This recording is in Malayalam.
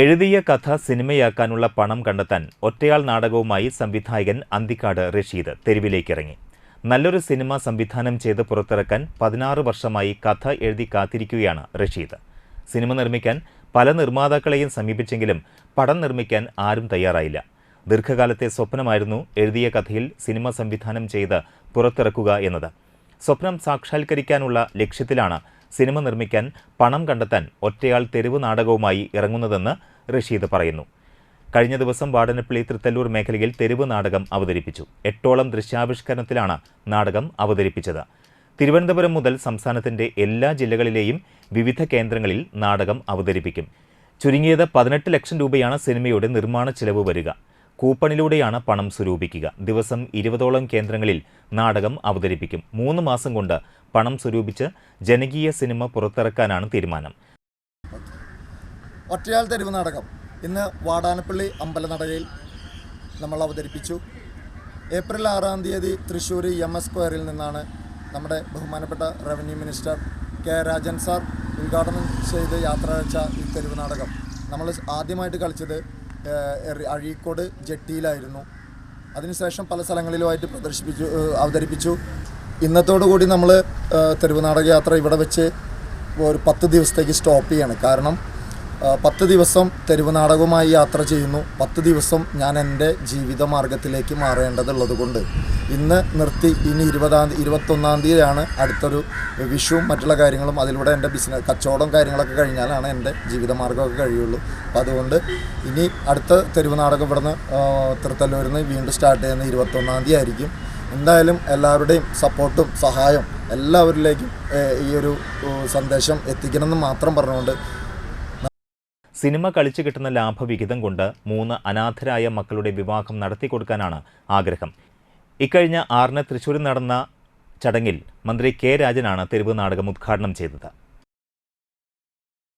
എഴുതിയ കഥ സിനിമയാക്കാനുള്ള പണം കണ്ടെത്താൻ ഒറ്റയാൾ നാടകവുമായി സംവിധായകൻ അന്തിക്കാട് റഷീദ് തെരുവിലേക്കിറങ്ങി. നല്ലൊരു സിനിമ സംവിധാനം ചെയ്ത് പുറത്തിറക്കാൻ പതിനാറ് വർഷമായി കഥ എഴുതി കാത്തിരിക്കുകയാണ് റഷീദ്. സിനിമ നിർമ്മിക്കാൻ പല നിർമ്മാതാക്കളെയും സമീപിച്ചെങ്കിലും പടം നിർമ്മിക്കാൻ ആരും തയ്യാറായില്ല. ദീർഘകാലത്തെ സ്വപ്നമായിരുന്നു എഴുതിയ കഥയിൽ സിനിമ സംവിധാനം ചെയ്ത് പുറത്തിറക്കുക എന്നത്. സ്വപ്നം സാക്ഷാത്കരിക്കാനുള്ള ലക്ഷ്യത്തിലാണ് സിനിമ നിർമ്മിക്കാൻ പണം കണ്ടെത്താൻ ഒറ്റയാൾ തെരുവ് നാടകവുമായി ഇറങ്ങുന്നതെന്ന് റഷീദ് പറയുന്നു. കഴിഞ്ഞ ദിവസം വാടനപ്പള്ളി തൃത്തല്ലൂർ മേഖലയിൽ തെരുവ് നാടകം അവതരിപ്പിച്ചു. എട്ടോളം ദൃശ്യാവിഷ്കരണത്തിലാണ് നാടകം അവതരിപ്പിച്ചത്. തിരുവനന്തപുരം മുതൽ സംസ്ഥാനത്തിന്റെ എല്ലാ ജില്ലകളിലെയും വിവിധ കേന്ദ്രങ്ങളിൽ നാടകം അവതരിപ്പിക്കും. ചുരുങ്ങിയത് പതിനെട്ട് ലക്ഷം രൂപയാണ് സിനിമയുടെ നിർമ്മാണ ചെലവ് വരിക. കൂപ്പണിലൂടെയാണ് പണം സ്വരൂപിക്കുക. ദിവസം ഇരുപതോളം കേന്ദ്രങ്ങളിൽ നാടകം അവതരിപ്പിക്കും. മൂന്ന് മാസം കൊണ്ട് പണം സ്വരൂപിച്ച് ജനകീയ സിനിമ പുറത്തിറക്കാനാണ് തീരുമാനം. ഒറ്റയാൾ തെരുവ് നാടകം ഇന്ന് വാടാനപ്പള്ളി അമ്പലനടയിൽ നമ്മൾ അവതരിപ്പിച്ചു. ഏപ്രിൽ ആറാം തീയതി തൃശ്ശൂർ എം എസ് സ്ക്വയറിൽ നിന്നാണ് നമ്മുടെ ബഹുമാനപ്പെട്ട revenue minister K Rajan sir ഉദ്ഘാടനം ചെയ്ത് യാത്ര അയച്ച ഈ തെരുവ് നാടകം. നമ്മൾ ആദ്യമായിട്ട് കളിച്ചത് അഴീക്കോട് ജെട്ടിയിലായിരുന്നു. അതിനുശേഷം പല സ്ഥലങ്ങളിലുമായിട്ട് പ്രദർശിപ്പിച്ചു അവതരിപ്പിച്ചു. ഇന്നത്തോടു കൂടി നമ്മൾ തെരുവ് നാടക യാത്ര ഇവിടെ വെച്ച് ഒരു പത്ത് ദിവസത്തേക്ക് സ്റ്റോപ്പ് ചെയ്യാണ്. കാരണം പത്ത് ദിവസം തെരുവ് നാടകവുമായി യാത്ര ചെയ്യുന്നു. പത്ത് ദിവസം ഞാൻ എന്റെ ജീവിത മാർഗത്തിലേക്ക് മാറേണ്ടതുള്ളത് കൊണ്ട് ഇന്ന് നിർത്തി. ഇനി ഇരുപതാം തീയതി ഇരുപത്തൊന്നാം തീയതിയാണ് അടുത്തൊരു വിഷുവും മറ്റുള്ള കാര്യങ്ങളും. അതിലൂടെ എന്റെ ബിസിനസ് കച്ചവടം കാര്യങ്ങളൊക്കെ കഴിഞ്ഞാലാണ് എന്റെ ജീവിത മാർഗമൊക്കെ കഴിയുള്ളൂ. അപ്പോൾ അതുകൊണ്ട് ഇനി അടുത്ത തെരുവ് നാടകം ഇവിടുന്ന് തൃത്തല്ലൂരിൽ നിന്ന് വീണ്ടും സ്റ്റാർട്ട് ചെയ്യുന്ന ഇരുപത്തൊന്നാം തീയതി ആയിരിക്കും. എന്തായാലും എല്ലാവരുടെയും സപ്പോർട്ടും സഹായം എല്ലാവരിലേക്കും ഈ ഒരു സന്ദേശം എത്തിക്കണമെന്ന് മാത്രം പറഞ്ഞുകൊണ്ട് സിനിമ കളിച്ചു കിട്ടുന്ന ലാഭവിഹിതം കൊണ്ട് മൂന്ന് അനാഥരായ മക്കളുടെ വിവാഹം നടത്തിക്കൊടുക്കാനാണ് ആഗ്രഹം. ഇക്കഴിഞ്ഞ ആറിന് തൃശ്ശൂരിൽ നടന്ന ചടങ്ങിൽ മന്ത്രി കെ രാജനാണ് തെരുവ് നാടകം ഉദ്ഘാടനം ചെയ്തത്.